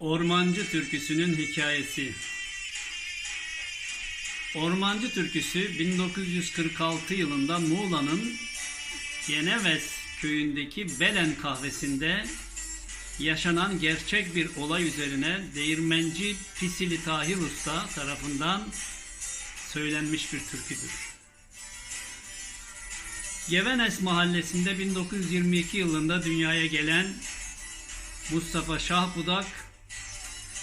Ormancı Türküsü'nün hikayesi. Ormancı Türküsü 1946 yılında Muğla'nın Yeneves köyündeki Belen kahvesinde yaşanan gerçek bir olay üzerine değirmenci Pisili Tahir Usta tarafından söylenmiş bir türküdür. Yevenes mahallesinde 1922 yılında dünyaya gelen Mustafa Şahbudak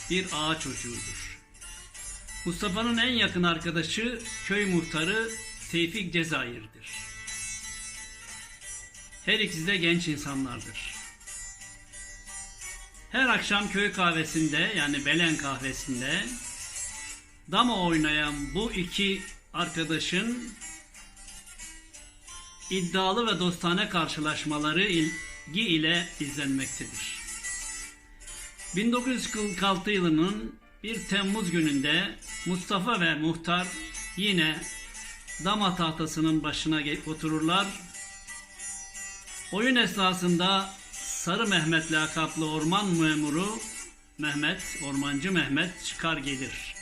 bir ağa çocuğudur. Mustafa'nın en yakın arkadaşı köy muhtarı Tevfik Cezayir'dir. Her ikisi de genç insanlardır. Her akşam köy kahvesinde yani Belen kahvesinde dama oynayan bu iki arkadaşın iddialı ve dostane karşılaşmaları ilgi ile izlenmektedir. 1946 yılının 1 Temmuz gününde Mustafa ve Muhtar yine dama tahtasının başına otururlar. Oyun esnasında Sarı Mehmet lakaplı orman memuru Mehmet, ormancı Mehmet çıkar gelir.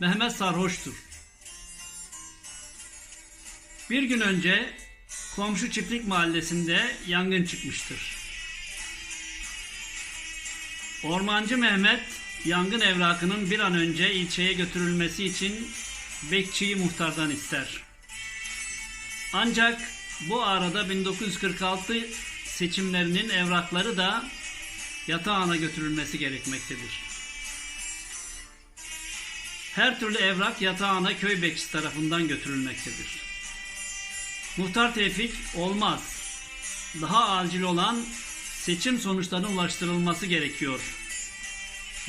Mehmet sarhoştur. Bir gün önce komşu çiftlik mahallesinde yangın çıkmıştır. Ormancı Mehmet yangın evrakının bir an önce ilçeye götürülmesi için bekçiyi muhtardan ister. Ancak bu arada 1946 seçimlerinin evrakları da yatağına götürülmesi gerekmektedir. Her türlü evrak yatağına köy bekçisi tarafından götürülmektedir. Muhtar Tevfik olmaz. Daha acil olan seçim sonuçlarına ulaştırılması gerekiyor.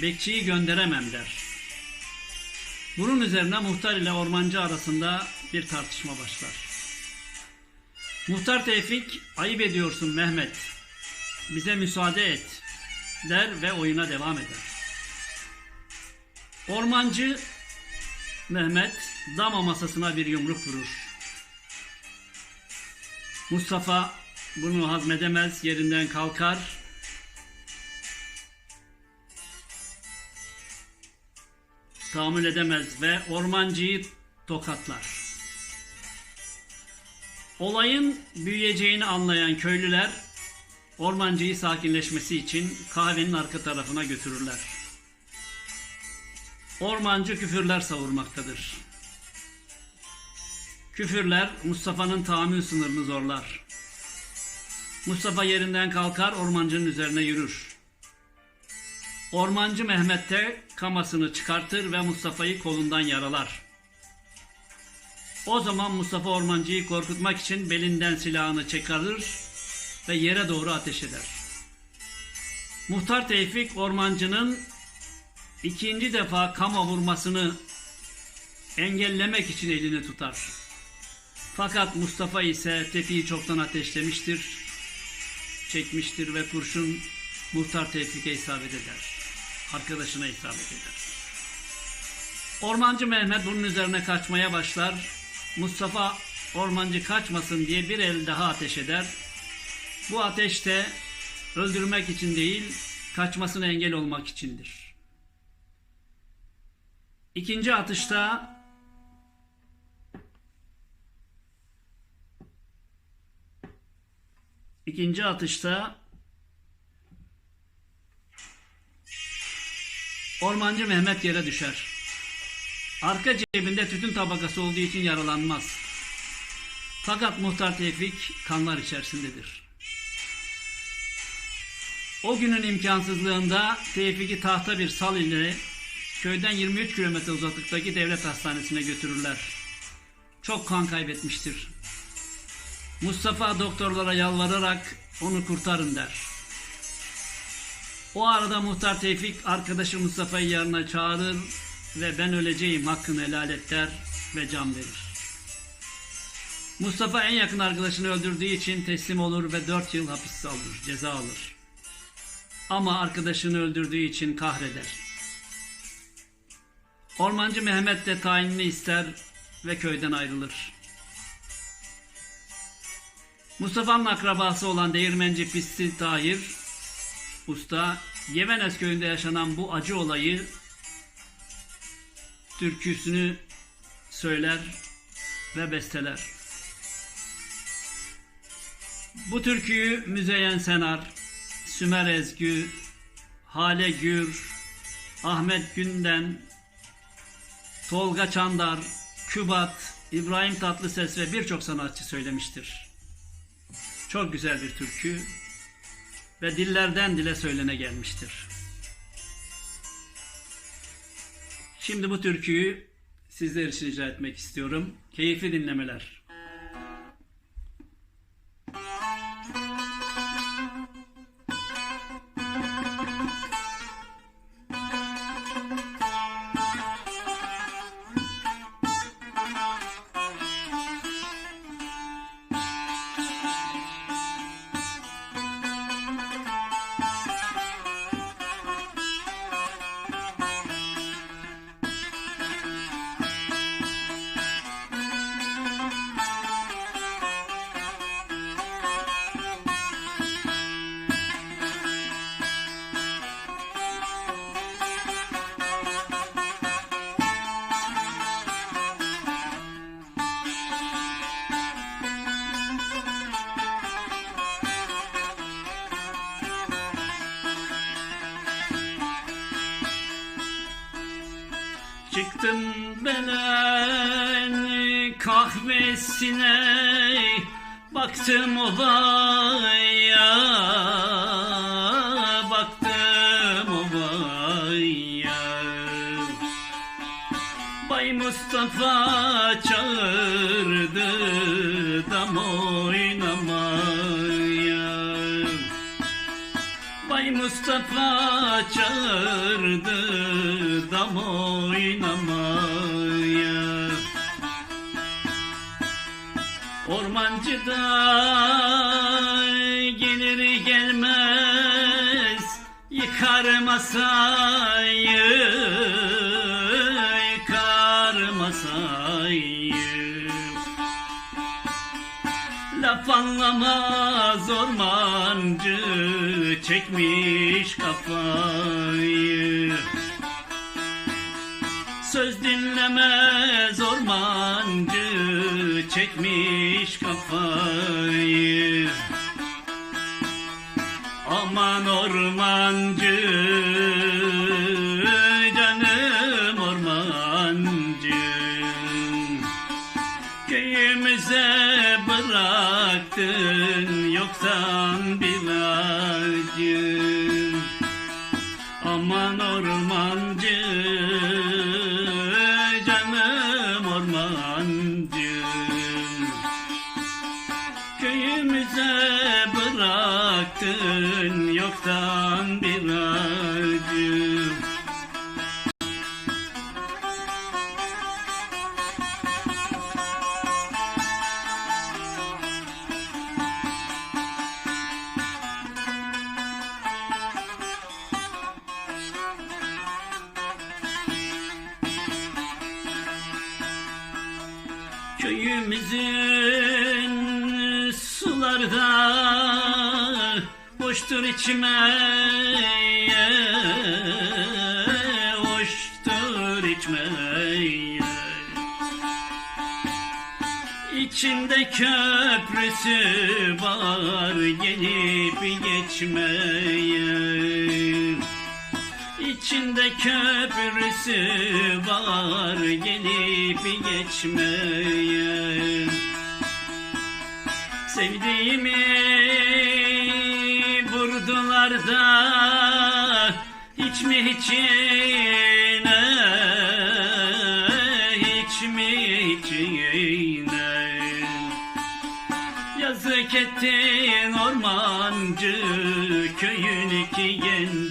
Bekçiyi gönderemem der. Bunun üzerine muhtar ile ormancı arasında bir tartışma başlar. Muhtar Tevfik ayıp ediyorsun Mehmet. Bize müsaade et der ve oyuna devam eder. Ormancı Mehmet dama masasına bir yumruk vurur. Mustafa bunu hazmedemez, yerinden kalkar. Tahammül edemez ve ormancıyı tokatlar. Olayın büyüyeceğini anlayan köylüler ormancıyı sakinleşmesi için kahvenin arka tarafına götürürler. Ormancı küfürler savurmaktadır. Küfürler Mustafa'nın tahammül sınırını zorlar. Mustafa yerinden kalkar ormancının üzerine yürür. Ormancı Mehmet de kamasını çıkartır ve Mustafa'yı kolundan yaralar. O zaman Mustafa ormancıyı korkutmak için belinden silahını çıkarır ve yere doğru ateş eder. Muhtar Tevfik ormancının ikinci defa kama vurmasını engellemek için elini tutar. Fakat Mustafa ise tetiği çoktan ateşlemiştir, çekmiştir ve kurşun Muhtar Tevfik'e isabet eder. Arkadaşına isabet eder. Ormancı Mehmet bunun üzerine kaçmaya başlar. Mustafa ormancı kaçmasın diye bir el daha ateş eder. Bu ateş de öldürmek için değil, kaçmasına engel olmak içindir. İkinci atışta ikinci atışta Ormancı Mehmet yere düşer. Arka cebinde tütün tabakası olduğu için yaralanmaz. Fakat Muhtar Tevfik kanlar içerisindedir. O günün imkansızlığında Tevfik'i tahta bir sal ile köyden 23 kilometre uzaklıktaki devlet hastanesine götürürler. Çok kan kaybetmiştir. Mustafa doktorlara yalvararak onu kurtarın der. O arada Muhtar Tevfik arkadaşı Mustafa'yı yanına çağırır ve ben öleceğim hakkını helal et der ve can verir. Mustafa en yakın arkadaşını öldürdüğü için teslim olur ve 4 yıl hapis alır, ceza alır. Ama arkadaşını öldürdüğü için kahreder. Ormancı Mehmet de tayinini ister ve köyden ayrılır. Mustafa'nın akrabası olan değirmenci Pisli Tahir Usta Yemenes köyünde yaşanan bu acı olayı türküsünü söyler ve besteler. Bu türküyü Müzeyyen Senar, Sümer Ezgü, Hale Gür, Ahmet Günden, Tolga Çandar, Kübat, İbrahim Tatlıses ve birçok sanatçı söylemiştir. Çok güzel bir türkü ve dillerden dile söylene gelmiştir. Şimdi bu türküyü sizler için rica etmek istiyorum. Keyifli dinlemeler. Çıktım belen kahvesine Baktım ovaya Baktım ovaya Bay Mustafa çağırdı dam oynamaya Mustafa çağırdı dam oynamaya. Ormancı da gelir gelmez Yıkar masayı Yıkar masayı. Laf anlamaz ormancı çekmiş kafayı. Söz dinlemez ormancı çekmiş kafayı. Aman ormancı canım ormancı. Köyümüze bıraktın yoktan bir acı Aman ormancı canım ormancı. Köyümüze bıraktın yoktan bir acı Köyümüzün suları da hoştur içmeye, hoştur içmeye. İçinde köprüsü var gelip geçmeye. İçinde köprüsü var gelip geçmeye. Sevdiğimi vurdular da hiç mi içine hiç mi içine? Yazık ettin ormancı köyün iki gencine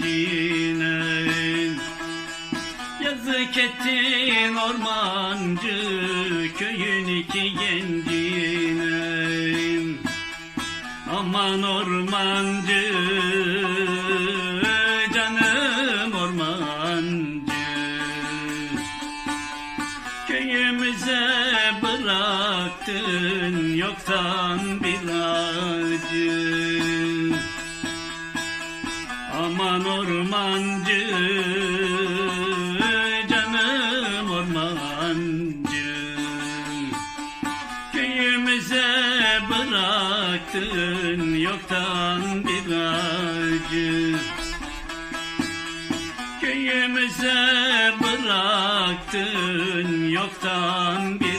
Yazık ettin ormancı köyün iki gencine Aman ormancı canım ormancı. Köyümüze bıraktın yoktan bir bıraktın yoktan bir acı. Köyümüze bıraktın yoktan bir